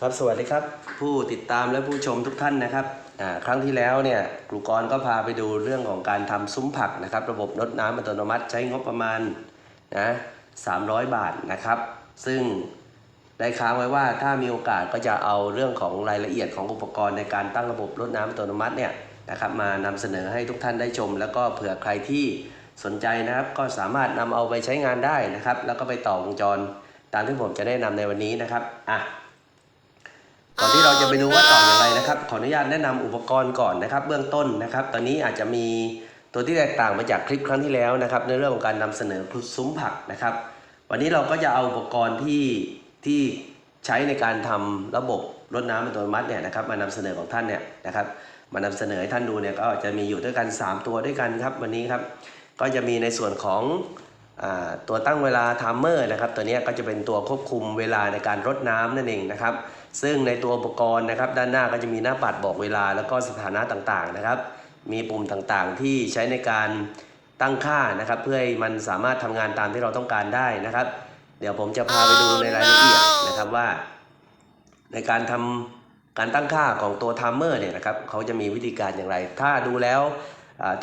ครับสวัสดีครับ ผู้ติดตามและผู้ชมทุกท่านนะครับครั้งที่แล้วเนี่ยครูกรก็พาไปดูเรื่องของการทำซุ้มผักนะครับ ระบบรดน้ำอัตโนมัติใช้งบประมาณนะ300บาทนะครับ ซึ่งได้ค้างไว้ว่าถ้ามีโอกาสก็จะเอาเรื่องของรายละเอียดของอุปกรณ์ในการตั้งระบบรดน้ำอัตโนมัติเนี่ยนะครับมานำเสนอให้ทุกท่านได้ชม แล้วก็เผื่อใครที่สนใจนะครับก็สามารถนำเอาไปใช้งานได้นะครับ แล้วก็ไปต่อวงจรตามที่ผมจะแนะนำในวันนี้นะครับอะ ก่อนที่เราจะไปดูว่าต่ออย่างไรนะครับ ขออนุญาตแนะนำอุปกรณ์ก่อนนะครับ เบื้องต้นนะครับ ตอนนี้อาจจะมีตัวที่แตกต่างมาจากคลิปครั้งที่แล้วนะครับ ในเรื่องของการนำเสนอซุ้มผักนะครับ วันนี้เราก็จะเอาอุปกรณ์ที่ที่ใช้ในการทำระบบรดน้ำอัตโนมัติเนี่ยนะครับ มานำเสนอของท่านเนี่ยนะครับ มานำเสนอให้ท่านดูเนี่ยก็จะมีอยู่ด้วยกัน 3 ตัวด้วยกันครับ วันนี้ครับก็จะมีในส่วนของ ตัวตั้งเวลาไทม์เมอร์นะครับตัวนี้ก็จะเป็นตัวควบคุมเวลาในการรดน้ำนั่นเองนะครับ ซึ่งในตัวอุปกรณ์นะครับ ด้านหน้าก็จะมีหน้าปัดบอกเวลาแล้วก็สถานะต่างๆนะครับ มีปุ่มต่างๆที่ใช้ในการตั้งค่านะครับ เพื่อให้มันสามารถทำงานตามที่เราต้องการได้นะครับ เดี๋ยวผมจะพาไปดูในรายละเอียดนะครับว่า ในการทำการตั้งค่าของตัวไทม์เมอร์เนี่ยนะครับเขาจะมีวิธีการอย่างไร ถ้าดูแล้ว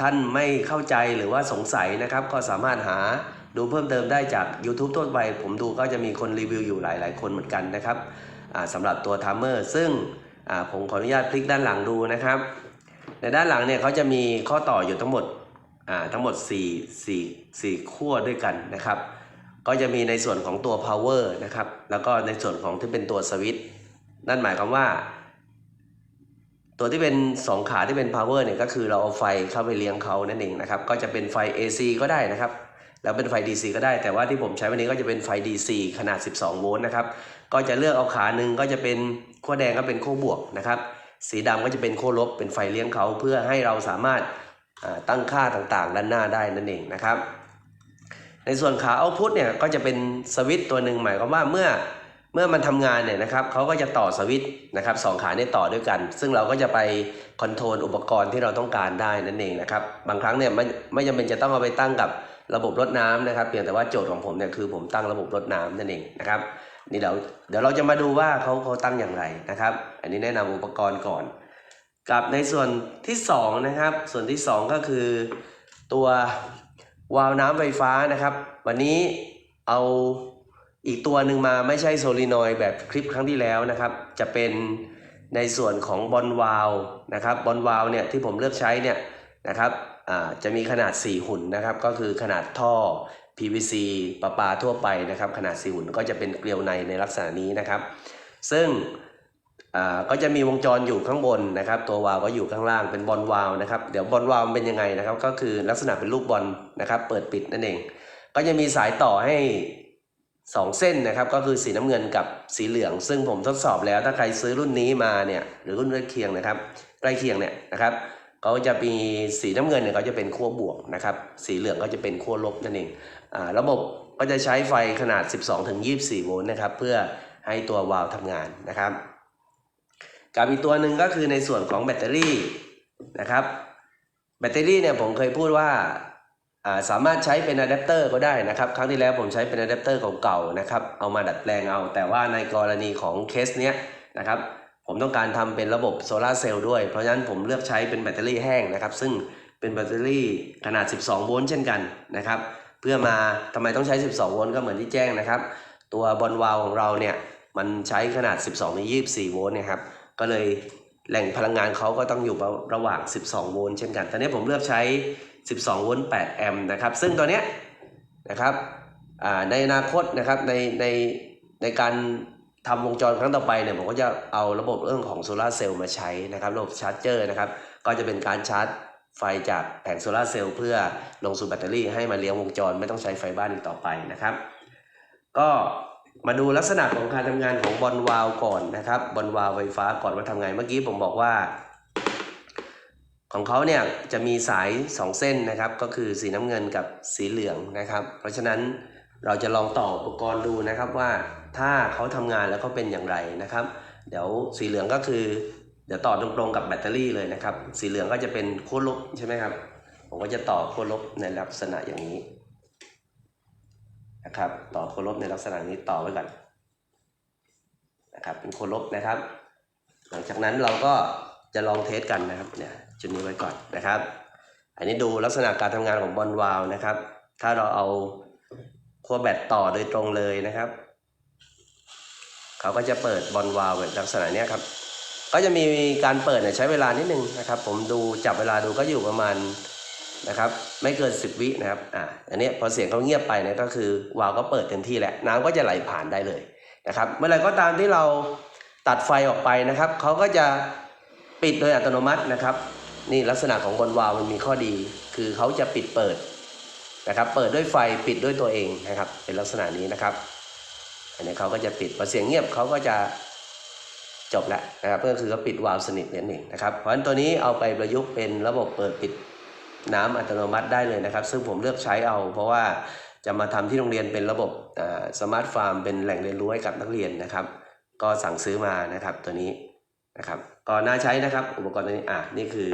ท่านไม่เข้าใจหรือว่าสงสัยนะครับ ก็สามารถหา ดูเพิ่มเติมได้จาก YouTube ทั่วไป ผมดูก็จะมีคนรีวิวอยู่หลาย ๆ คนเหมือนกันนะครับสำหรับตัวไทม์เมอร์ซึ่งผมขออนุญาตพลิกด้านหลังดูนะครับ ในด้านหลังเนี่ยเขาจะมีข้อต่ออยู่ทั้งหมดทั้งหมด 4 4 4ขั้วด้วยกันนะครับ ก็จะมีในส่วนของตัว power นะครับ แล้วก็ในส่วนของที่เป็นตัวสวิตช์นั่นหมายความว่า ตัวที่เป็น 2 ขาที่เป็น power เนี่ยก็คือเราเอาไฟเข้าไปเลี้ยงเขานั่นเองนะครับ ก็จะเป็นไฟ AC ก็ได้นะครับ แล้วเป็นไฟ DC ก็ได้ แต่ว่าที่ผมใช้วันนี้ก็จะเป็นไฟ DC ขนาด 12 โวลต์นะครับ ก็จะเลือกเอาขาหนึ่งก็จะเป็นขั้วแดงก็เป็นขั้วบวกนะครับ สีดำก็จะเป็นขั้วลบ เป็นไฟเลี้ยงเขาเพื่อให้เราสามารถตั้งค่าต่างๆ ด้านหน้าได้นั่นเองนะครับ ในส่วนขาเอาพุทเนี่ยก็จะเป็นสวิตตัวหนึ่งหมายความว่าเมื่อเมื่อมันทำงานเนี่ยนะครับเขาก็จะต่อสวิตนะครับสองขาเนี่ยต่อด้วยกัน ซึ่งเราก็จะไปคอนโทรลอุปกรณ์ที่เราต้องการได้นั่นเองนะครับ บางครั้งเนี่ยไม่ไม่จำเป็นจะต้องเอาไปตั้งกับ ระบบรดน้ำนะครับ เพียงแต่ว่าโจทย์ของผมเนี่ยคือผมตั้งระบบรดน้ำนั่นเองนะครับนี่เดี๋ยวเดี๋ยวเราจะมาดูว่าเขาเขาตั้งอย่างไรนะครับ อันนี้แนะนำอุปกรณ์ก่อน กับในส่วนที่สองนะครับ ส่วนที่สองก็คือตัววาล์วน้ำไฟฟ้านะครับ วันนี้เอาอีกตัวหนึ่งมาไม่ใช่โซลินอยแบบคลิปครั้งที่แล้วนะครับ จะเป็นในส่วนของบอลวาล์วนะครับบอลวาล์วเนี่ยที่ผมเลือกใช้เนี่ยนะครับ จะมีขนาด 4 หุ่นนะครับ ก็คือขนาดท่อ PVC ประปาทั่วไปนะครับ ขนาด 4 หุ่นก็จะเป็นเกลียวในในลักษณะนี้นะครับ ซึ่งก็จะมีวงจรอยู่ข้างบนนะครับ ตัววาล์วก็อยู่ข้างล่างเป็นบอลวาล์วนะครับ เดี๋ยวบอลวาล์วมันเป็นยังไงนะครับ ก็คือลักษณะเป็นลูกบอลนะครับ เปิดปิดนั่นเอง ก็จะมีสายต่อให้ 2 เส้นนะครับ ก็คือสีน้ำเงินกับสีเหลือง ซึ่งผมทดสอบแล้วถ้าใครซื้อรุ่นนี้มาเนี่ยหรือรุ่นใกล้เคียงนะครับใกล้เคียงเนี่ยนะครับ เขาจะมีสีน้ำเงินเนี่ยเขาจะเป็นขั้วบวกนะครับ สีเหลืองก็จะเป็นขั้วลบนั่นเองอระบบก็จะใช้ไฟขนาด 12-24 โวลต์นะครับ เพื่อให้ตัววาล์วทำงานนะครับ กับอีกตัวหนึ่งก็คือในส่วนของแบตเตอรี่นะครับ แบตเตอรี่เนี่ยผมเคยพูดว่าอ่าสามารถใช้เป็นอะแดปเตอร์ก็ได้นะครับ ครั้งที่แล้วผมใช้เป็นอะแดปเตอร์เก่าๆนะครับ เอามาดัดแปลงเอา แต่ว่าในกรณีของเคสเนี้ยนะครับ ผมต้องการทำเป็นระบบโซลาเซลล์ด้วย เพราะฉะนั้นผมเลือกใช้เป็นแบตเตอรี่แห้งนะครับ ซึ่งเป็นแบตเตอรี่ขนาด 12 โวลต์เช่นกันนะครับ เพื่อมาทำไมต้องใช้ 12 โวลต์ก็เหมือนที่แจ้งนะครับ ตัวบอลวาล์วของเราเนี่ยมันใช้ขนาด 12-24 โวลต์นะครับ ก็เลยแหล่งพลังงานเขาก็ต้องอยู่ระหว่าง 12 โวลต์เช่นกัน ตอนนี้ผมเลือกใช้ 12 โวลต์ 8 แอมป์นะครับ ซึ่งตัวเนี้ยนะครับในอนาคตนะครับในในในการ ทำวงจรครั้งต่อไปเนี่ยผมก็จะเอาระบบเรื่องของโซลาร์เซลล์มาใช้นะครับระบบชาร์จเจอร์นะครับก็จะเป็นการชาร์จไฟจากแผงโซลาร์เซลล์เพื่อลงสู่แบตเตอรี่ให้มาเลี้ยงวงจรไม่ต้องใช้ไฟบ้านอีกต่อไปนะครับ ก็มาดูลักษณะของการทำงานของบอลวาล์ก่อนนะครับบอลวาล์ไฟฟ้าก่อนว่าทำไงเมื่อกี้ผมบอกว่า ของเขาเนี่ยจะมีสาย 2 เส้นนะครับ ก็คือสีน้ำเงินกับสีเหลืองนะครับ เพราะฉะนั้นเราจะลองต่ออุปกรณ์ดูนะครับว่า ถ้าเขาทำงานแล้วเขาเป็นอย่างไรนะครับ เดี๋ยวสีเหลืองก็คือ เดี๋ยวต่อตรงๆกับแบตเตอรี่เลยนะครับ สีเหลืองก็จะเป็นขั้วลบใช่ไหมครับ ผมก็จะต่อขั้วลบในลักษณะอย่างนี้นะครับ ต่อโคลบในลักษณะนี้ต่อไว้ก่อนนะครับ เป็นโคนลบนะครับ หลังจากนั้นเราก็จะลองเทสกันนะครับเนี่ยจุดนี้ไว้ก่อนนะครับ อันนี้ดูลักษณะการทำงานของบอลวาล์วนะครับ ถ้าเราเอาขั้วแบตต่อโดยตรงเลยนะครับ เขาก็จะเปิดบอลวาล์วแบบลักษณะเนี้ยครับ ก็จะมีการเปิดใช้เวลานิดนึงนะครับ ผมดูจับเวลาดูก็อยู่ประมาณนะครับไม่เกิน 10 วินะครับอ่าอันนี้พอเสียงเขาเงียบไปนี่ยก็คือวาล์วก็เปิดเต็มที่แหละน้ำก็จะไหลผ่านได้เลยนะครับ เมื่อไรก็ตามที่เราตัดไฟออกไปนะครับเขาก็จะปิดโดยอัตโนมัตินะครับนี่ลักษณะของบอลวาล์วมันมีข้อดี คือเขาจะปิดเปิดนะครับ เปิดด้วยไฟปิดด้วยตัวเองนะครับ เป็นลักษณะนี้นะครับ นนี้เขาก็จะปิดพอเสียงเงียบเขาก็จะจบแล้วนะครับก็คือเขาปิดวาล์วสนิทนั่นเองนะครับเพราะฉะนั้นตัวนี้เอาไปประยุกต์เป็นระบบเปิดปิดน้ำอัตโนมัติได้เลยนะครับ ซึ่งผมเลือกใช้เอา เพราะว่าจะมาทำที่โรงเรียนเป็นระบบสมาร์ทฟาร์มเป็นแหล่งเรียนรู้ให้กับนักเรียนนะครับ ก็สั่งซื้อมานะครับตัวนี้นะครับก็น่าใช้นะครับอุปกรณ์ตัวนี้อะนี่คือ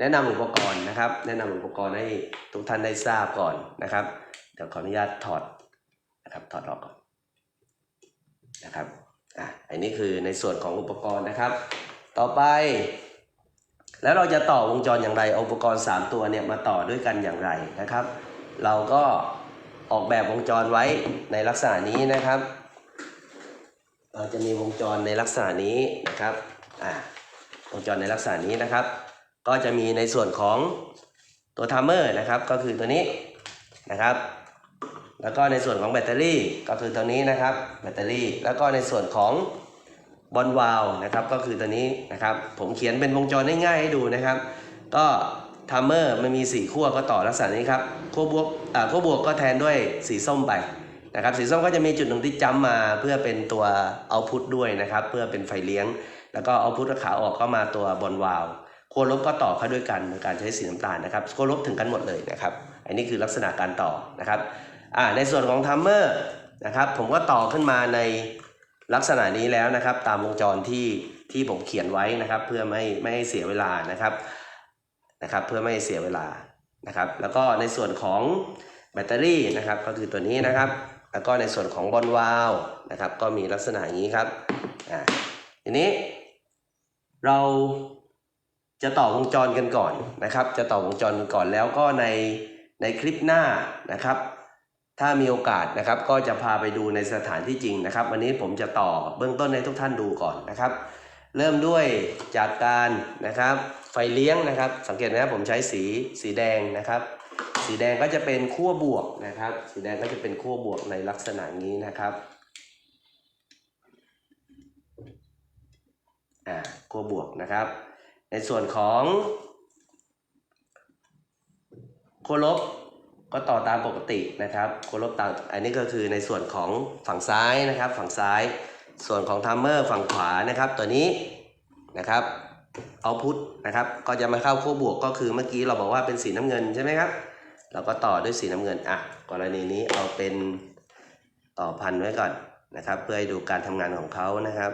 แนะนำอุปกรณ์นะครับ แนะนำอุปกรณ์ให้ทุกท่านได้ทราบก่อนนะครับเดี๋ยวขออนุญาตถอดนะครับถอดออกก่อน นะครับอะอันนี้คือในส่วนของอุปกรณ์นะครับ ต่อไป แล้วเราจะต่อวงจรอย่างไรอาอุปกรณ์ 3 ตัวเนี่ยมาต่อด้วยกันอย่างไรนะครับ เราก็ออกแบบวงจรไว้ในลักษณะนี้นะครับ เราจะมีวงจรในลักษณะนี้นะครับอ่าวงจรในลักษณะนี้นะครับ ก็จะมีในส่วนของตัวทัมเมอร์นะครับ ก็คือตัวนี้นะครับ แล้วก็ในส่วนของแบตเตอรี่ก็คือตัวนี้นะครับแบตเตอรี่ แล้วก็ในส่วนของบอลวาลนะครับก็คือตัวนี้นะครับ ผมเขียนเป็นวงจรง่ายๆให้ดูนะครับ ก็ทัมเมอร์มันมี4ขั้วก็ต่อลักษณะนี้ครับขั้วบวกอ่าขั้วบวกก็แทนด้วยสีส้มไปนะครับสีส้มก็จะมีจุดหนึ่งที่จ้ำมาเพื่อเป็นตัวเอาพุทด้วยนะครับ เพื่อเป็นไฟเลี้ยง แล้วก็เอาพุทขาออกก็มาตัวบอลวาลขั้วลบก็ต่อเข้าด้วยกันโดยการใช้สีน้ำตาลนะครับขั้วลบถึงกันหมดเลยนะครับ อันนี้คือลักษณะการต่อนะครับ อ่าในส่วนของทัมเมอร์นะครับผมก็ต่อขึ้นมาในลักษณะนี้แล้วนะครับ ตามวงจรที่ที่ผมเขียนไว้นะครับ เพื่อไม่ไม่ให้เสียเวลานะครับนะครับ เพื่อไม่ให้เสียเวลานะครับ แล้วก็ในส่วนของแบตเตอรี่นะครับก็คือตัวนี้นะครับ แล้วก็ในส่วนของบอลวาลนะครับ ก็มีลักษณะอย่างนี้ครับอ่าทีนี้ เราจะต่อวงจรกันก่อนนะครับ จะต่อวงจรกันก่อนแล้วก็ในในคลิปหน้านะครับ ถ้ามีโอกาสนะครับก็จะพาไปดูในสถานที่จริงนะครับ วันนี้ผมจะต่อเบื้องต้นให้ทุกท่านดูก่อนนะครับ เริ่มด้วยจากการนะครับไฟเลี้ยงนะครับ สังเกตนะครับผมใช้สีสีแดงนะครับ สีแดงก็จะเป็นขั้วบวกนะครับ สีแดงก็จะเป็นขั้วบวกในลักษณะนี้นะครับอ่าขั้วบวกนะครับ ในส่วนของขั้วลบ ก็ต่อตามปกตินะครับโคลบตามอันนี้ก็คือในส่วนของฝั่งซ้ายนะครับ ฝั่งซ้าย ส่วนของทัมเมอร์ฝั่งขวานะครับ ตัวนี้นะครับเอาพุทนะครับ ก็จะมาเข้าขั้วบวกก็คือเมื่อกี้เราบอกว่าเป็นสีน้ำเงินใช่ไหมครับ เราก็ต่อด้วยสีน้ำเงินอะกรณีนี้เอาเป็นต่อพันไว้ก่อนนะครับ เพื่อให้ดูการทำงานของเขานะครับ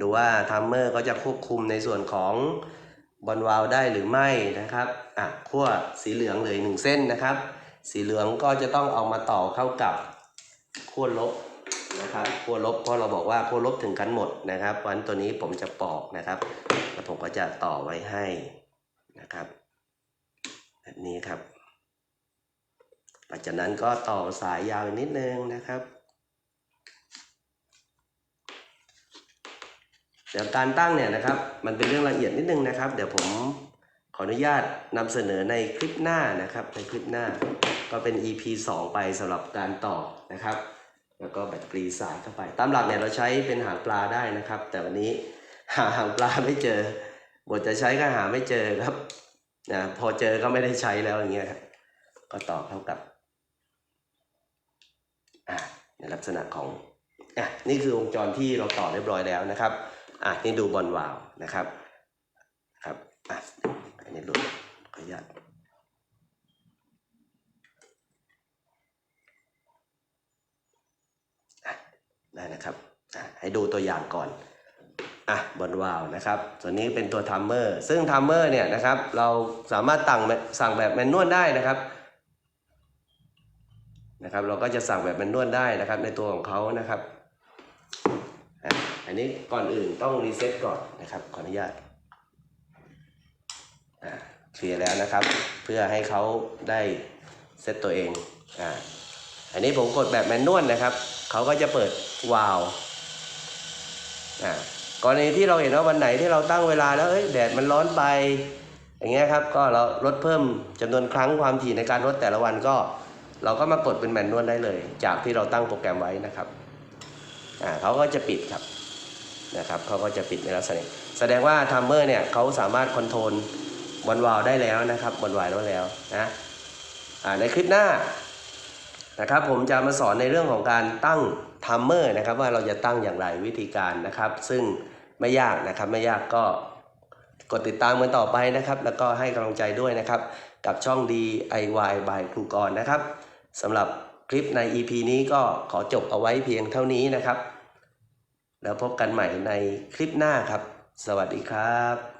ดูว่าทัมเมอร์ก็จะควบคุมในส่วนของบอลวาลได้หรือไม่นะครับอะขั้วสีเหลืองเลยหนึ่งเส้นนะครับ สีเหลืองก็จะต้องเอามาต่อเข้ากับขั้วลบนะครับขั้วลบเพราะเราบอกว่าขั้วลบถึงกันหมดนะครับวันตัวนี้ผมจะปอกนะครับแล้วผมก็จะต่อไว้ให้นะครับ แบบนี้ครับหลังจากนั้นก็ต่อสายยาวนิดนึงนะครับ เดี๋ยวการตั้งเนี่ยนะครับ มันเป็นเรื่องละเอียดนิดนึงนะครับ เดี๋ยวผม ขออนุญาตนำเสนอในคลิปหน้านะครับ ในคลิปหน้าก็เป็น EP 2 ไปสำหรับการต่อนะครับ แล้วก็แบตเตอรี่สายเข้าไป ตามหลักเนี่ยเราใช้เป็นหางปลาได้นะครับ แต่วันนี้หาหางปลาไม่เจอบทจะใช้ก็หาไม่เจอครับนะพอเจอก็ไม่ได้ใช้แล้วอย่างเงี้ยครับก็ต่อเข้ากับอะในลักษณะของอะนี่คือวงจรที่เราต่อเรียบร้อยแล้วนะครับอะนี่ดูบอลวาล์วนะครับอะอันนี้ดูขออนุญาตอะได้นะครับอะ ให้ดูตัวอย่างก่อนอะบอลวาล์วนะครับ ส่วนนี้เป็นตัวทัมเมอร์ซึ่งทัมเมอร์เนี่ยนะครับ เราสามารถตั้งสั่งแบบแมนนวลได้นะครับนะครับเราก็จะสั่งแบบแมนนวลได้นะครับในตัวของเขานะครับอะอันนี้ก่อนอื่นต้องรีเซ็ตก่อนนะครับขออนุญาตอ่าเคลียร์แล้วนะครับ เพื่อให้เขาได้เซตตัวเองอ่าอันนี้ผมกดแบบแมนนวลนะครับเขาก็จะเปิดวาล์ว อ่ากรณีที่เราเห็นว่าวันไหนที่เราตั้งเวลาแล้วเอ้ยแดดมันร้อนไป อย่างเงี้ยครับก็เราลดเพิ่มจำนวนครั้งความถี่ในการลดแต่ละวันก็ เราก็มากดเป็นแมนนวลได้เลย จากที่เราตั้งโปรแกรมไว้นะครับอ่าเขาก็จะปิดครับนะครับเขาก็จะปิดในลักษณะแสดงว่าทัมเมอร์เนี่ยเขาสามารถคอนโทรลบนวาล์วได้แล้วนะครับบนวาล์วได้แล้วนะอ่าในคลิปหน้านะครับผมจะมาสอนในเรื่องของการตั้ง ทัมเมอร์นะครับว่าเราจะตั้งอย่างไรวิธีการนะครับ ซึ่งไม่ยากนะครับไม่ยากก็กดติดตามกันต่อไปนะครับ แล้วก็ให้กำลังใจด้วยนะครับ กับช่อง DIY by ครูกรนะครับสำหรับคลิปใน EP นี้ก็ขอจบเอาไว้เพียงเท่านี้นะครับ แล้วพบกันใหม่ในคลิปหน้าครับ สวัสดีครับ